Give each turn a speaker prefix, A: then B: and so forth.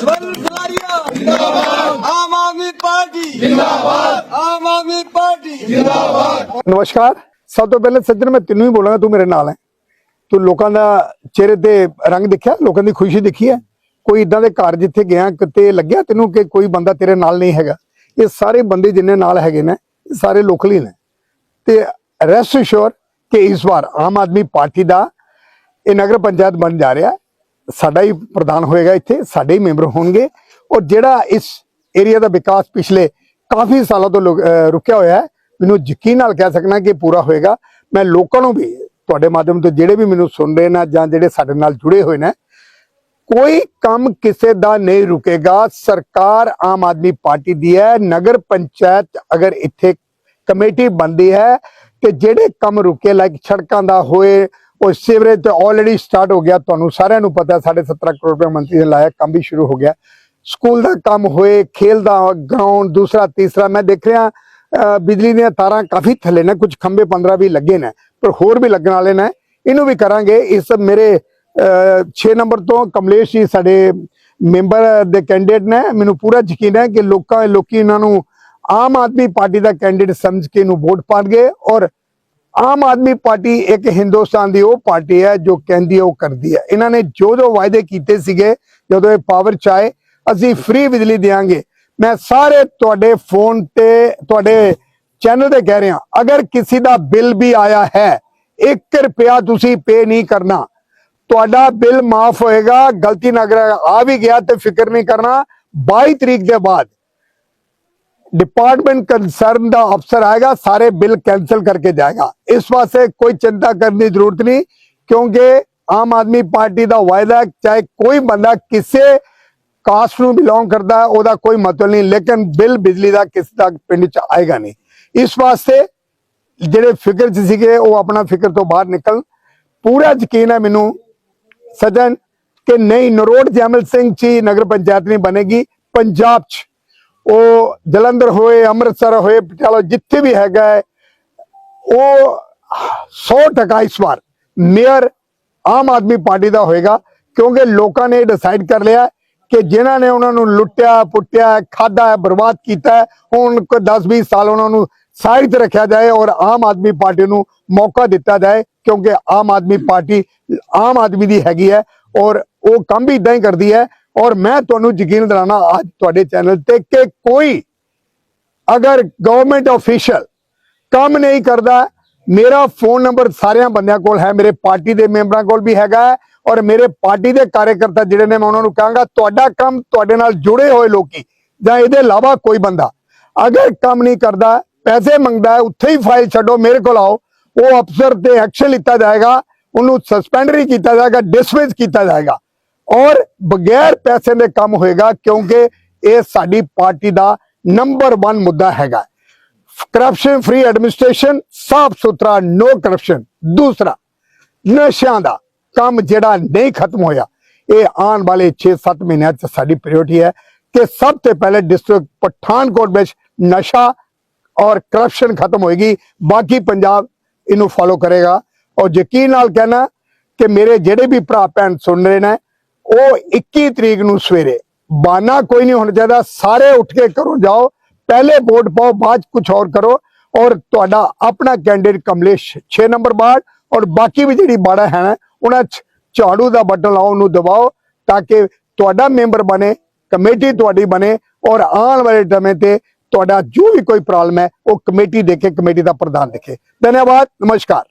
A: ਸਵਰਨ ਜਿੰਦਾਬਾਦ ਆਮ ਆਦਮੀ ਪਾਰਟੀ। ਜਿੰਦਾਬਾਦ ਆਮ ਆਦਮੀ ਪਾਰਟੀ।
B: ਨਮਸਕਾਰ। ਸਭ ਤੋਂ ਪਹਿਲੇ ਸੱਜਣ, ਮੈਂ ਤੈਨੂੰ ਹੀ ਬੋਲਾਂਗਾ, ਤੂੰ ਮੇਰੇ ਨਾਲ ਹੈ। ਤੂੰ ਲੋਕਾਂ ਦਾ ਚਿਹਰੇ ਤੇ ਰੰਗ ਦੇਖਿਆ? ਲੋਕਾਂ ਦੀ ਖੁਸ਼ੀ ਦੇਖੀ ਹੈ? ਕੋਈ ਇਦਾਂ ਦੇ ਘਰ ਜਿੱਥੇ ਗਿਆ, ਕਿਤੇ ਲੱਗਿਆ ਤੈਨੂੰ ਕਿ ਕੋਈ ਬੰਦਾ ਤੇਰੇ ਨਾਲ ਨਹੀਂ ਹੈਗਾ? ਇਹ ਸਾਰੇ ਬੰਦੇ ਜਿੰਨੇ ਨਾਲ ਹੈਗੇ ਨੇ ਸਾਰੇ ਲੋਕਲ ਹੀ ਨੇ। ਤੇ ਰੈਸਟ ਸ਼ੋਰ ਕਿ ਇਸ ਵਾਰ ਆਮ ਆਦਮੀ ਪਾਰਟੀ ਦਾ ਇਹ ਨਗਰ ਪੰਚਾਇਤ ਬਣ ਜਾ ਰਿਹਾ ਹੈ। ਸਾਡਾ ਹੀ ਪ੍ਰਧਾਨ ਹੋਏਗਾ ਇੱਥੇ, ਸਾਡੇ ਹੀ ਮੈਂਬਰ ਹੋਣਗੇ। ਔਰ ਜਿਹੜਾ ਇਸ ਏਰੀਆ ਦਾ ਵਿਕਾਸ ਪਿਛਲੇ ਕਾਫੀ ਸਾਲਾਂ ਤੋਂ ਰੁਕਿਆ ਹੋਇਆ ਹੈ, ਮੈਨੂੰ ਯਕੀਨ ਨਾਲ ਕਹਿ ਸਕਣਾ ਕਿ ਪੂਰਾ ਹੋਏਗਾ। ਮੈਂ ਲੋਕਾਂ ਨੂੰ ਵੀ ਤੁਹਾਡੇ ਮਾਧਿਅਮ ਤੋਂ ਜਿਹੜੇ ਵੀ ਮੈਨੂੰ ਸੁਣ ਰਹੇ ਨੇ ਜਾਂ ਜਿਹੜੇ ਸਾਡੇ ਨਾਲ ਜੁੜੇ ਹੋਏ ਨੇ, ਕੋਈ ਕੰਮ ਕਿਸੇ ਦਾ ਨਹੀਂ ਰੁਕੇਗਾ। ਸਰਕਾਰ ਆਮ ਆਦਮੀ ਪਾਰਟੀ ਦੀ ਹੈ, ਨਗਰ ਪੰਚਾਇਤ ਅਗਰ ਇੱਥੇ ਕਮੇਟੀ ਬਣਦੀ ਹੈ ਤੇ ਜਿਹੜੇ ਕੰਮ ਰੁਕੇ ਲਾਈਕ ਸੜਕਾਂ ਦਾ ਹੋਏ ਉਹ ਸੀਵਰੇਜ ਤੇ ਆਲਰੇਡੀ ਸਟਾਰਟ ਹੋ ਗਿਆ ਤੁਹਾਨੂੰ ਸਾਰਿਆਂ ਨੂੰ ਪਤਾ ਹੈ, ਸਾਢੇ 17 ਕਰੋੜ ਰੁਪਏ ਮੰਤਰੀ ਨੇ ਲਾਇਆ ਕੰਮ ਵੀ ਸ਼ੁਰੂ ਹੋ ਗਿਆ। ਸਕੂਲ ਦਾ ਕੰਮ ਹੋਏ ਖੇਲ ਦਾ ਗਰਾਊਂਡ ਦੂਸਰਾ ਤੀਸਰਾ ਮੈਂ ਦੇਖ ਰਿਹਾ ਬਿਜਲੀ ਦੀਆਂ ਤਾਰਾਂ ਕਾਫੀ ਥੱਲੇ ਨੇ ਕੁਝ ਖੰਭੇ 15 ਵੀ ਲੱਗੇ ਨੇ ਪਰ ਹੋਰ ਵੀ ਲੱਗਣ ਵਾਲੇ ਨੇ ਇਹਨੂੰ ਵੀ ਕਰਾਂਗੇ। ਇਸ ਮੇਰੇ 6 ਨੰਬਰ ਤੋਂ ਕਮਲੇਸ਼ ਜੀ ਸਾਡੇ ਮੈਂਬਰ ਦੇ ਕੈਂਡੀਡੇਟ ਨੇ ਮੈਨੂੰ ਪੂਰਾ ਯਕੀਨ ਹੈ ਕਿ ਲੋਕਾਂ ਲੋਕੀ ਇਹਨਾਂ ਨੂੰ ਆਮ ਆਦਮੀ ਪਾਰਟੀ ਦਾ ਕੈਂਡੀਡੇਟ ਸਮਝ ਕੇ ਇਹਨੂੰ ਵੋਟ ਪਾਣਗੇ ਔਰ ਆਮ ਆਦਮੀ ਪਾਰਟੀ ਇੱਕ ਹਿੰਦੁਸਤਾਨ ਦੀ ਉਹ ਪਾਰਟੀ ਹੈ ਜੋ ਕਹਿੰਦੀ ਹੈ, ਉਹ ਕਰਦੀ ਹੈ। ਇਹਨਾਂ ਨੇ ਜੋ ਜੋ ਵਾਅਦੇ ਕੀਤੇ ਸੀਗੇ, ਜਦੋਂ ਇਹ ਪਾਵਰ ਚ ਆਏ, ਅਸੀਂ ਫ੍ਰੀ ਬਿਜਲੀ ਦੇਵਾਂਗੇ ਮੈਂ ਸਾਰੇ ਤੁਹਾਡੇ ਫੋਨ ਤੇ, ਤੁਹਾਡੇ ਚੈਨਲ ਤੇ ਕਹਿ ਰਿਹਾ, ਅਗਰ ਕਿਸੇ ਦਾ ਬਿੱਲ ਵੀ ਆਇਆ ਹੈ 1 ਰੁਪਿਆ ਤੁਸੀਂ ਪੇ ਨਹੀਂ ਕਰਨਾ। ਤੁਹਾਡਾ ਬਿੱਲ ਮਾਫ ਹੋਏਗਾ, ਗਲਤੀ ਨਾ ਅਗਰ ਆ ਵੀ ਗਿਆ ਤੇ ਫਿਕਰ ਨਹੀਂ ਕਰਨਾ। 22 ਤਰੀਕ ਦੇ ਬਾਅਦ ਡਿਪਾਰਟਮੈਂਟ ਕੰਸਰਨ ਦਾ ਅਫਸਰ ਆਏਗਾ, ਸਾਰੇ ਬਿੱਲ ਕੈਨਸਲ ਕਰਕੇ ਜਾਏਗਾ। ਇਸ ਵਾਸਤੇ ਕੋਈ ਚਿੰਤਾ ਕਰਨ ਦੀ ਜ਼ਰੂਰਤ ਨਹੀਂ, ਕਿਉਂਕਿ ਆਮ ਆਦਮੀ ਪਾਰਟੀ ਦਾ ਵਾਅਦਾ ਚਾਹੇ ਕੋਈ ਬੰਦਾ ਕਿਸੇ ਕਾਸਟ ਨੂੰ ਬਿਲੋਂਗ ਕਰਦਾ ਹੈ, ਉਹਦਾ ਕੋਈ ਮਤਲਬ ਨਹੀਂ, ਲੇਕਿਨ ਬਿੱਲ ਬਿਜਲੀ ਦਾ ਕਿਸੇ ਦਾ ਪਿੰਡ ਚ ਆਏਗਾ ਨਹੀਂ। ਇਸ ਵਾਸਤੇ ਜਿਹੜੇ ਫਿਕਰ ਚ ਸੀਗੇ, ਉਹ ਆਪਣਾ ਫਿਕਰ ਤੋਂ ਬਾਹਰ ਨਿਕਲ ਪੂਰਾ ਯਕੀਨ ਹੈ ਮੈਨੂੰ, ਸਜਣ, ਕਿ ਨਹੀਂ, ਨਰੋੜ ਜੈਮਲ ਸਿੰਘ ਜੀ ਨਗਰ ਪੰਚਾਇਤ ਨਹੀਂ ਬਣੇਗੀ, ਪੰਜਾਬ ਚ ਉਹ ਜਲੰਧਰ ਹੋਏ, ਅੰਮ੍ਰਿਤਸਰ ਹੋਏ, ਪਟਿਆਲਾ ਜਿੱਥੇ ਵੀ ਹੈਗਾ ਉਹ 100% ਇਸ ਵਾਰ ਮੇਅਰ ਆਮ ਆਦਮੀ ਪਾਰਟੀ ਦਾ ਹੋਏਗਾ, ਕਿਉਂਕਿ ਲੋਕਾਂ ਨੇ ਡਿਸਾਈਡ ਕਰ ਲਿਆ ਕਿ ਜਿਨ੍ਹਾਂ ਨੇ ਉਹਨਾਂ ਨੂੰ ਲੁੱਟਿਆ, ਪੁੱਟਿਆ ਖਾਦਾ ਬਰਬਾਦ ਕੀਤਾ, ਹੁਣ ਕੋਈ 10-20 ਸਾਲ ਉਹਨਾਂ ਨੂੰ ਸਾਈਡ ਤੇ ਰੱਖਿਆ ਜਾਏ ਔਰ ਆਮ ਆਦਮੀ ਪਾਰਟੀ ਨੂੰ ਮੌਕਾ ਦਿੱਤਾ ਜਾਏ, ਕਿਉਂਕਿ ਆਮ ਆਦਮੀ ਪਾਰਟੀ ਆਮ ਆਦਮੀ ਦੀ ਹੈਗੀ ਹੈ ਔਰ ਉਹ ਕੰਮ ਵੀ ਇਦਾਂ ਹੀ ਕਰਦੀ ਹੈ ਔਰ ਮੈਂ ਤੁਹਾਨੂੰ ਯਕੀਨ ਦਿਲਾਣਾ ਅੱਜ ਤੁਹਾਡੇ ਚੈਨਲ ਤੇ ਕਿ ਕੋਈ ਅਗਰ ਗਵਰਨਮੈਂਟ ਅਫੀਸ਼ੀਅਲ ਕੰਮ ਨਹੀਂ ਕਰਦਾ, ਮੇਰਾ ਫੋਨ ਨੰਬਰ ਸਾਰਿਆਂ ਬੰਦਿਆਂ ਕੋਲ ਹੈ, ਮੇਰੇ ਪਾਰਟੀ ਦੇ ਮੈਂਬਰਾਂ ਕੋਲ ਵੀ ਹੈਗਾ ਹੈ ਔਰ ਮੇਰੇ ਪਾਰਟੀ ਦੇ ਕਾਰਜਕਰਤਾ ਜਿਹੜੇ ਨੇ ਮੈਂ ਉਹਨਾਂ ਨੂੰ ਕਹਾਂਗਾ, ਤੁਹਾਡਾ ਕੰਮ ਤੁਹਾਡੇ ਨਾਲ ਜੁੜੇ ਹੋਏ ਲੋਕੀ ਜਾਂ ਇਹਦੇ ਇਲਾਵਾ ਕੋਈ ਬੰਦਾ ਅਗਰ ਕੰਮ ਨਹੀਂ ਕਰਦਾ, ਪੈਸੇ ਮੰਗਦਾ ਉੱਥੇ ਹੀ ਫਾਈਲ ਛੱਡੋ, ਮੇਰੇ ਕੋਲ ਆਓ, ਉਹ ਅਫਸਰ ਤੇ ਐਕਸ਼ਨ ਲਿੱਤਾ ਜਾਏਗਾ, ਉਹਨੂੰ ਸਸਪੈਂਡ ਨਹੀਂ ਕੀਤਾ ਜਾਏਗਾ ਡਿਸਮਿਸ ਕੀਤਾ ਜਾਏਗਾ। ਔਰ ਬਗੈਰ ਪੈਸੇ ਦੇ ਕੰਮ ਹੋਏਗਾ, ਕਿਉਂਕਿ ਇਹ ਸਾਡੀ ਪਾਰਟੀ ਦਾ ਨੰਬਰ 1 ਮੁੱਦਾ ਹੈਗਾ। ਕਰਪਸ਼ਨ ਫ੍ਰੀ ਐਡਮਿਨਿਸਟ੍ਰੇਸ਼ਨ ਸਾਫ਼ ਸੁਥਰਾ ਨੋ ਕਰਪਸ਼ਨ ਦੂਸਰਾ, ਨਸ਼ਿਆਂ ਦਾ ਕੰਮ ਜਿਹੜਾ ਨਹੀਂ ਖਤਮ ਹੋਇਆ, ਇਹ ਆਉਣ ਵਾਲੇ 6-7 ਮਹੀਨਿਆਂ ਚ ਸਾਡੀ ਪ੍ਰਾਇੋਰਟੀ ਹੈ ਕਿ ਸਭ ਤੋਂ ਪਹਿਲੇ ਡਿਸਟ੍ਰਿਕਟ ਪਠਾਨਕੋਟ ਵਿੱਚ ਨਸ਼ਾ ਔਰ ਕਰਪਸ਼ਨ ਖਤਮ ਹੋਏਗੀ। ਬਾਕੀ ਪੰਜਾਬ ਇਹਨੂੰ ਫੋਲੋ ਕਰੇਗਾ। ਔਰ ਯਕੀਨ ਨਾਲ ਕਹਿਣਾ ਕਿ ਮੇਰੇ ਜਿਹੜੇ ਵੀ ਭਰਾ ਭੈਣ ਸੁਣ ਰਹੇ ਨੇ ਉਹ 21 ਤਰੀਕ ਨੂੰ ਸਵੇਰੇ। ਬਾਨਾ ਕੋਈ ਨਹੀਂ, ਹੋਣਾ ਚਾਹੀਦਾ ਸਾਰੇ ਉੱਠ ਕੇ ਘਰੋਂ ਜਾਓ। ਪਹਿਲੇ ਵੋਟ ਪਾਓ, ਬਾਅਦ ਕੁਝ ਹੋਰ ਕਰੋ। ਔਰ ਤੁਹਾਡਾ ਆਪਣਾ ਕੈਂਡੀਡੇਟ ਕਮਲੇਸ਼ 6 ਨੰਬਰ ਬਾੜ ਔਰ ਬਾਕੀ ਵੀ ਜਿਹੜੀ ਬਾੜਾ ਹੈ ਨਾ ਉਹਨਾਂ 'ਚ ਝਾੜੂ ਦਾ ਬਟਨ ਲਾਓ, ਉਹਨੂੰ ਦਬਾਓ, ਤਾਂ ਕਿ ਤੁਹਾਡਾ ਮੈਂਬਰ ਬਣੇ, ਕਮੇਟੀ ਤੁਹਾਡੀ ਬਣੇ। ਔਰ ਆਉਣ ਵਾਲੇ ਸਮੇਂ ਤੇ ਤੁਹਾਡਾ ਜੋ ਵੀ ਕੋਈ ਪ੍ਰੋਬਲਮ ਹੈ, ਉਹ ਕਮੇਟੀ ਦੇਖੇ, ਕਮੇਟੀ ਦਾ ਪ੍ਰਧਾਨ ਦੇਖੇ। ਧੰਨਵਾਦ, ਨਮਸਕਾਰ।